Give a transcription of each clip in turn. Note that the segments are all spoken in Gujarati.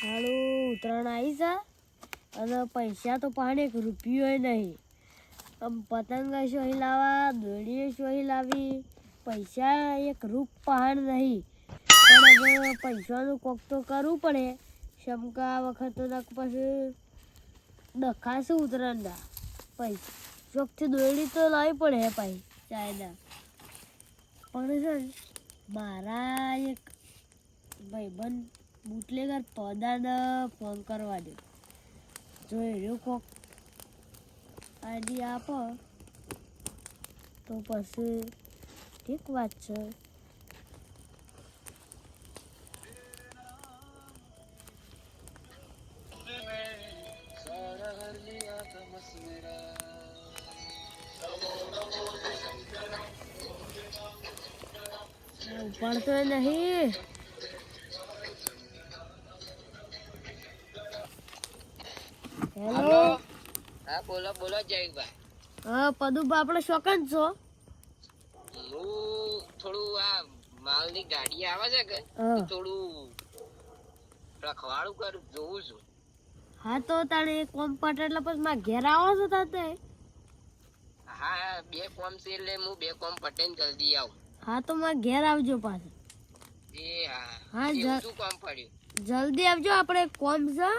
હાલું ઉત્તરાયણ આવી છે અને પૈસા તો પાણી એક રૂપિયો નહીં. આમ પતંગ શોહી લાવવા દોડીએ શોહી લાવી. પૈસા એક રૂપ પહાડ નહીં. પણ હવે પૈસાનું કોક તો કરવું પડે. શમકા વખત તો પછી ડખાશે ઉત્તરાયણના પૈસા ચોકથી દોડી તો લાવી પડે પાઈ ચાયના. પણ છે મારા એક ભાઈબંધ બુટલેગર પદાને ફોન કરવા દે. જો એનો કોક? આઈડી આપો તો પછી ઠીક વાત છે. ઉપાડતો નહીં. હા બોલો બોલો જયભાઈ હા પદુભા આપણે શોકન છો? હું થોડું આ માલની ગાડી આવે છે કે થોડું રખવાડું કરું જોઉં છું. હા તો તાણે કોમ પટ એટલે પછી માં ઘેર આવો છો તાતે? હા બે કોમ છે એટલે હું બે કોમ પટેન જલ્દી આવું. હા તો માં ઘેર આવજો પાછું. એ હા હા, શું કામ પડ્યું? જલ્દી આવજો આપણે કોમ છે.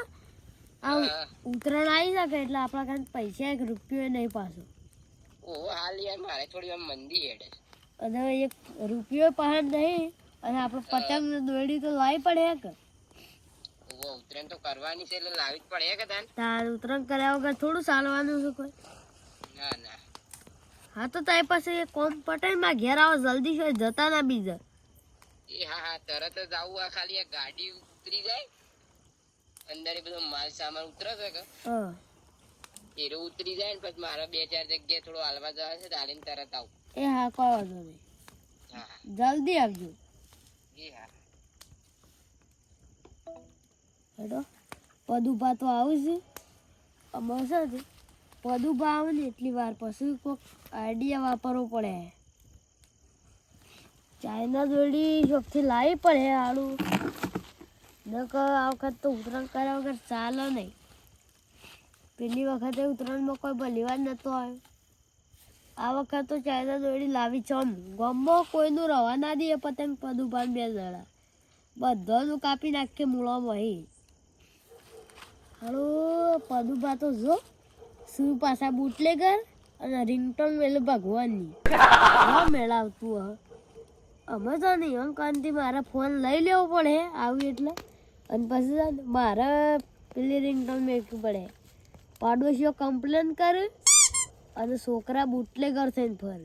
આ. ઉત્તરાયણ આવી શકે એટલે આપણા કાંઈ પૈસા એક રૂપિયો નહીં પાછો. ઓ હાલ યાર મારે થોડી આમ મંદી હેડે અને એક રૂપિયો પહાડ નહીં અને આપણે પતંગ ને દોરડી તો લાવી પડે કે ઓ ઉતરેન તો કરવાની છે એટલે લાવી જ પડે કે તાન. તાર ઉત્તરાયણ કર્યા વગર થોડું ચાલવાનું છે કોઈ. ના ના. હા તો તારી પાસે એ કોમ પટેલમાં ઘેર આવો જલ્દી છે જતા ના બીજા. એ હા હા તરત જ આવું આ ખાલી આ ગાડી ઉતરી જાય. અંદર એ બધો માલ સામાન ઉતરે છે કે? એરો ઉતરી જાય ને પછી મારા બે ચાર જગ્યાએ થોડો હાલવા જવા છે ચાલીને તરત આવું. એ હા કોઈ વાંધો નહીં. જલ્દી આવજો. એ હા. હેડો. પદુભા તો આવું છે. અમારે છે ને પદુભા આવે ને એટલી વાર પછી કોઈક આઈડિયા વાપરવો પડે. ચાઇના જોડી શોપથી લાવી પડે આડું. આ વખત તો ઉત્તરાયણ કર્યા વગર ચાલે નહીં. પેલી વખતે ઉત્તરાયણમાં કોઈ ભલીવાર નહોતો આવ્યો. આ વખત તો ચાઇના દોડી લાવી છે આમ. કોઈનું રવા ના દે પતંગ પદુભાન બે જણા. બધાનું કાપી નાખે મૂળામાં હી હાલો પદુભા તો જો. શું પાછા બુટલેગર અને રિંગટોન મેલું ભગવાનની. હા મેળાવતું હ. અમે તો નહીં અંકાંતિ મારે ફોન લઈ લેવો પડે, આવું એટલે. અને પછી ને મારે પેલી રિંગટોન મેળવી પડે. પાડોશીઓ કમ્પ્લેન કરે અને છોકરા બુટલે કરશે થઈને ફર.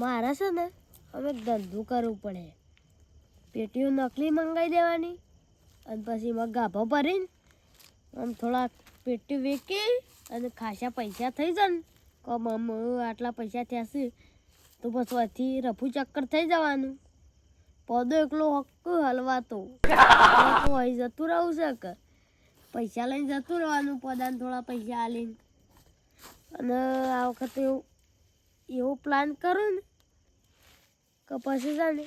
મારે છે ને હવે ધંધો કરવું પડે. પેટીઓ નકલી મંગાવી દેવાની અને પછી એમાં ગાભો ભરીને આમ થોડા પેટી વેચી અને ખાસા પૈસા થઈ જાય ને. કમ આટલા પૈસા થયા છે, તો પછી રફુ ચક્કર થઈ જવાનું. પદો એકલો હક્ક હલવાતો. તો અહીં જતું રહું છે કે? પૈસા લઈને જતું રહેવાનું પદાને થોડા પૈસા આલીને. અને આ વખતે એવું પ્લાન કરું ને, કે પછી છે ને,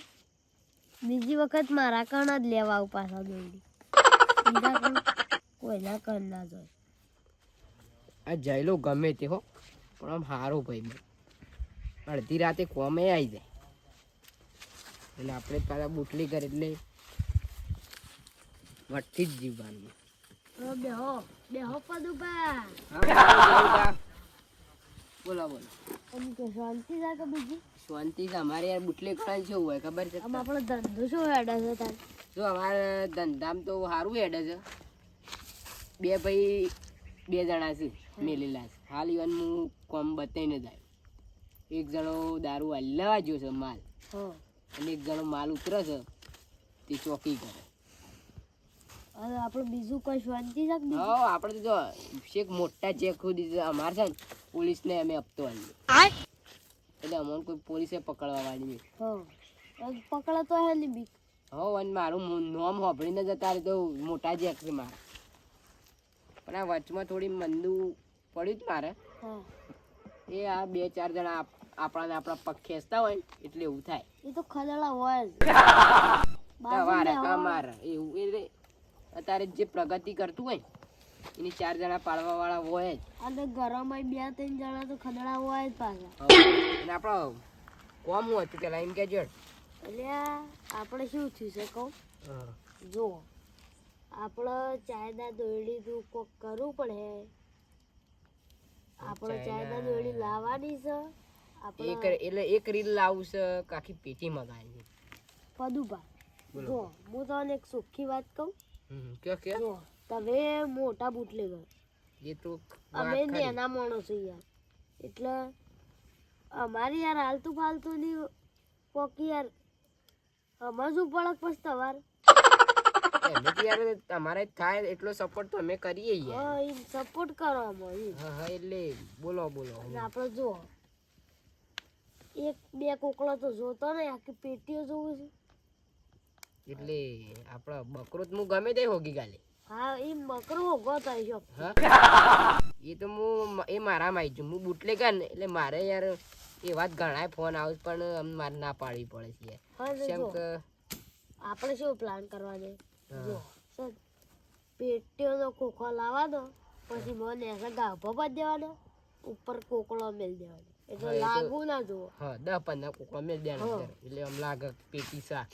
બીજી વખત મારા કણ જ લેવા આવું પાછા દોડી. કોઈના કણ ના જોઈ આ જયલો ગમે તે હો, પણ આમ સારું ભાઈ. અડધી રાતે કોમે આવી જાય. અને આપણે પાછા બુટલી કરી એટલે વટથી જ જીવવાનું. બેહો બોલો બોલો. એમ કે શાંતિ છે કે બીજી? શાંતિ અમારે યાર બુટલી કરવાની શું હોય ખબર છે? આપણો ધંધો શું હેડે છે તાર? જો અમારે ધંધામાં તો સારું હેડે છે. બે ભાઈ બે જણા છે મેલેલા છે. હાલ ઇવન હું કોમ બતાવીને જાય એક જણો દારૂ હલાવા ગયો છે માલ. હા. અને એક જણો માલ ઉતરે છે તે ચોકી કરે. અરે આપણે બીજું કોઈ શાંતિ છે હા આપણે તો જો શેક મોટા ચેક ખોદી છે અમારે છે ને પોલીસને અમે હપ્તો આવીએ. એટલે અમને કોઈ પોલીસે પકડવા વાળી નહીં. પકડે તો હે ને બીક. હો અને મારું નોમ હોભળીને જતા રહે તો મોટા જેક છે મારા. પણ આ વચમાં થોડી મંદુ પડ્યું જ મારે. હા. એ આ બે ચાર જણા આપણાને આપણા પગ ખેંચતા હોય એટલે એવું થાય. એ તો ખલેલા હોય તમારે બાજુ એવું એટલે અત્યારે જે પ્રગતિ કરતું હોય એની ચાર જણા પાડવા વાળા હોય જ. અને ઘરમાં બે ત્રણ જણા તો ખદડા હોય જ પાછા. અને આપણો કોમ હું હતું પેલા? એમ કેજો એટલે આપણે શું થયું છે કહું? જો આપણે ચાયદા દોરડી તું કોક કરવું પડે. આપણે ચાયદા દોરડી લાવવાની છે. એક એટલે એક રીલ લાવું છે આખી પેટી મગાવી પદુભા. જો હું તમને એક સુખી વાત કહું. કે કે? તમે મોટા બુટલેગર એ તો અમે નેના માણસો યાર. એટલે અમારી યાર હાલતું ફાલતું ની પોકી યાર. અમાર શું પડક પછી તમારે? યાર તમારે થાય એટલો સપોર્ટ તો અમે કરીએ યાર. સપોર્ટ કરો હા હા એટલે બોલો બોલો. આપણે જો એક બે કોકડો તો જોતો ને આખી પેટીઓ જોવું છે. એટલે આપણા બકરો તો હું ગમે તે હોગી ગાલે. હા એ બકરો હોગો થાય એ તો હું એ મારા માં છું. હું બુટલેગર ને એટલે મારે યાર એ વાત ઘણા ફોન આવે પણ મારે ના પાડવી પડે છે કેમ કે આપણે શું પ્લાન કરવાનો દે જો નો પેટીઓનો ખોખો લાવવા પછી મને એસા ગાભો બાંધી દેવાનો ઉપર કોકળો મેલ દેવાનો એટલે લાગુ ના જુઓ. હા દસ પંદર કોકડો અમે દેવાનું એટલે આમ લાગે પેટી સા.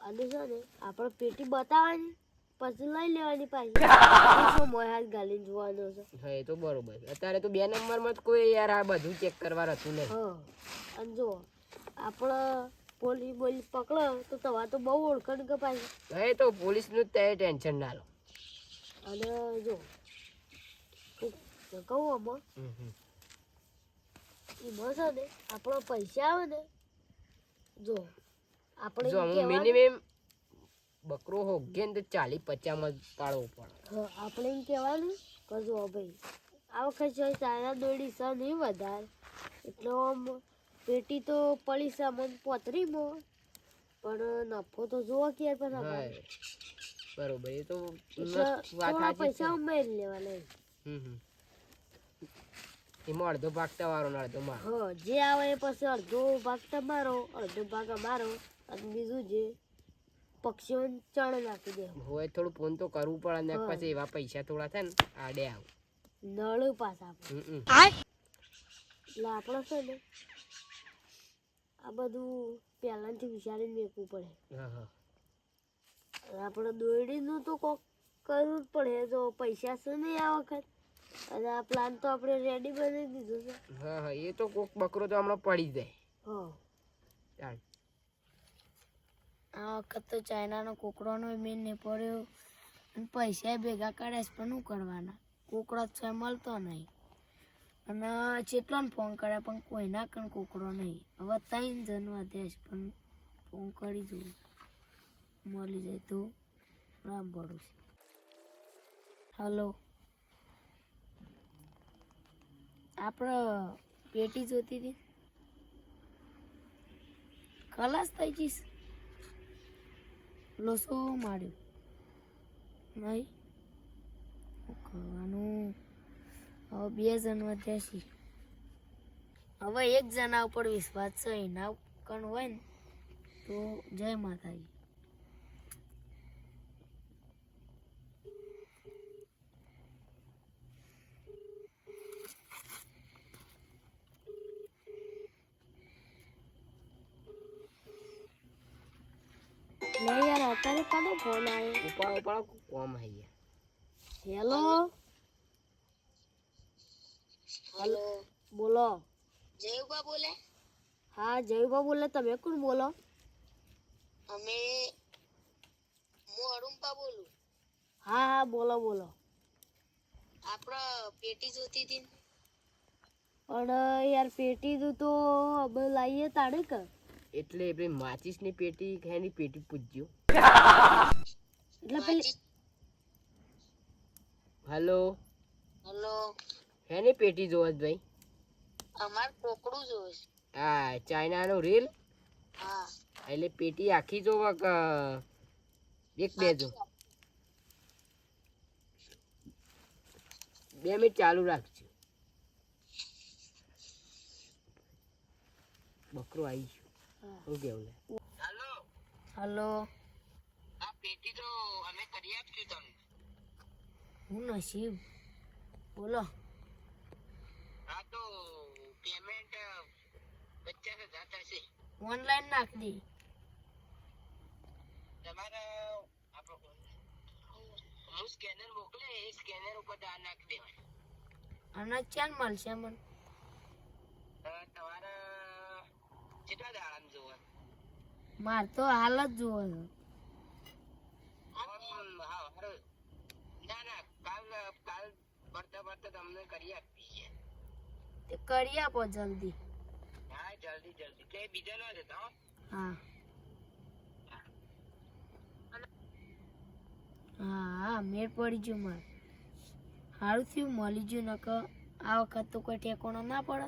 અને છે ને આપણે પેટી બતાવવાની પછી લઈ લેવાની પાછી. મોય હાથ ગાલીને જોવાનો છે? હા એ તો બરોબર. અત્યારે તો બે નંબરમાં કોઈ યાર આ બધું ચેક કરવા હતું નહીં. હા. અને જો આપણે પોલીસ બોલી પકડો તો તમારે તો બહુ ઓળખાણ કે પાછી. હા તો પોલીસનું જ તે ટેન્શન ના લો. અને જો કહું આમાં. એમાં છે ને આપણો પૈસા આવે ને જો આપણે જો હું મિનિમમ બકરો હોગે ને તો ચાલીસ પચાસમાં પાડવો પડે હા, આપણે એમ કહેવાનું કે જો ભાઈ આ વખત જો ચાના દોડી છે નહીં વધારે એટલો આમ પેટી તો પડી છે પોતરી પોતરીમાં પણ નફો તો જોવો કે યાર પછી હા બરોબર એ તો વાત. પૈસા ઉમેરી લેવાના. હમ, હમ. એમાં અડધો ભાગ તમારો ને અડધો મારો. હા જે આવે એ પછી અડધો ભાગ તમારો અડધો ભાગ અમારો અને બીજું જે પક્ષીઓ ચણ નાખી દે. હોય થોડું ફોન તો કરવું પડે ને પછી એવા પૈસા થોડા થાય ને આડે આવ. નળ પાછા. એટલે આપણે છે ને આ બધું પહેલાંથી વિચારીને મેકવું પડે. હા હા. અને આપણે દોરડીનું તો કોક કરવું જ પડે તો પૈસા છે નહીં આ વખત. અને આ પ્લાન તો આપણે રેડી બનાવી દીધો છે. હા હા એ તો કોક બકરો તો હમણાં પડી જાય. હા. ચાલ. આ વખત તો ચાઇનાનો કોકડાનો મેન નહીં પડ્યો. અને પૈસા ભેગા કરે છે પણ શું કરવાના? કોકડો છે મળતો નહીં. અને જેટલાને ફોન કર્યા પણ કોઈના કણ કોકડો નહીં. હવે ત્રણ જણવા દેશ પણ ફોન કરી જોઉં મળી જાય તો રામ પડું છે હલો આપણે પેટી જોતી હતી. ખલાસ થઈ જઈશ લોસો માર્યો. શું કરવાનું? હવે બે જણ વધ્યા હવે એક જણા ઉપર વિશ્વાસ છે, એના કણ હોય ને, તો જય માતાજી નહીં યાર કનો ફોન આવ્યો ઉપાડો ઉપાડો કોમ આવી હેલો હેલો બોલો. જયુબા બોલે? હા જયુભા બોલે. તમે કોણ બોલો? અમે હું અરુણપા બોલું. હા હા બોલો બોલો. આપણે પેટી જોતી હતી ને. પણ યાર પેટી તું તો અમે લાવીએ તાડે કે. એટલે પેલી માચીસની પેટી ખેની પેટી પૂજ્યો. એટલે પેલી હેલો હેલો એની પેટી જોવો છે ભાઈ. અમાર કોકડું જોવે છે. આ ચાઇનાનો રીલ? હા. એટલે પેટી આખી જોવા કે એક બે જો. બે મિનિટ ચાલુ રાખજો. બકરો આવી ગયો. હા. શું કેવું હલો હલો કરી આપશું તમને હું નસીબ બોલો. હા તો પેમેન્ટ પચાસ હજાર થશે. ઓનલાઈન નાખ દે. તમારે હું સ્કેનર મોકલે એ સ્કેનર ઉપર દાન નાખી દેવાય. અને ચાલ મળશે મને? તમારા કેટલા દાડામાં જોવા માર તો હાલ જ જોવો છે હા હારું. ના ના કાલ કાલ પડતા પડતા તમને કરી આપીએ. તે કરી આપો જલ્દી. હા જલ્દી જલ્દી. તે બીજા ના જતા હો. હા. મેળ પડી ગયું મારે સારું થયું મળી ગયું નક આ વખત તો કોઈ ઠેકોણો ના પડે.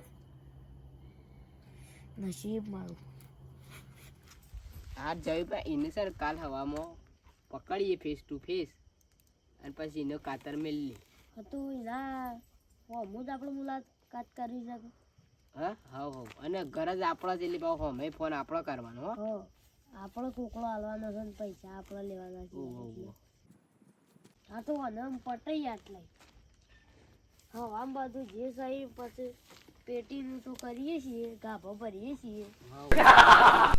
નસીબ મારું. હા જયભાઈ એને સર કાલ હવામાં પકડીએ ફેસ ટુ ફેસ અને પછી એનો કાતર મેલી હતું ના હું જ આપણે મુલાકાત કરી શકે હા? હા હો અને જ આપણા જેટલી ભાવ હમે ફોન આપણો કરવાનો હો. આપણે કોકડો હાલવાનો છે ને પૈસા આપણે લેવાના છે. હા તો અને આમ પટાઈ આટલાય હા આમ બધું જે સહી પછી પેટીનું તો કરીએ છીએ ગાભો ભરીએ છીએ.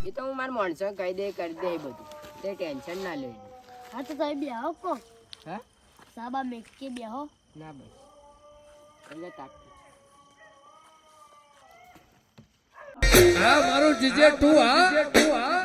એ તો હું મારા માણસો કહી દે કરી દે બધું. તે ટેન્શન ના લે. હા તો તમે બેહો કો. હા? સાબા મેકે બેહો. ના બસ. એટલે તાક હા મારું જીજે ટુ હા. ટુ હા.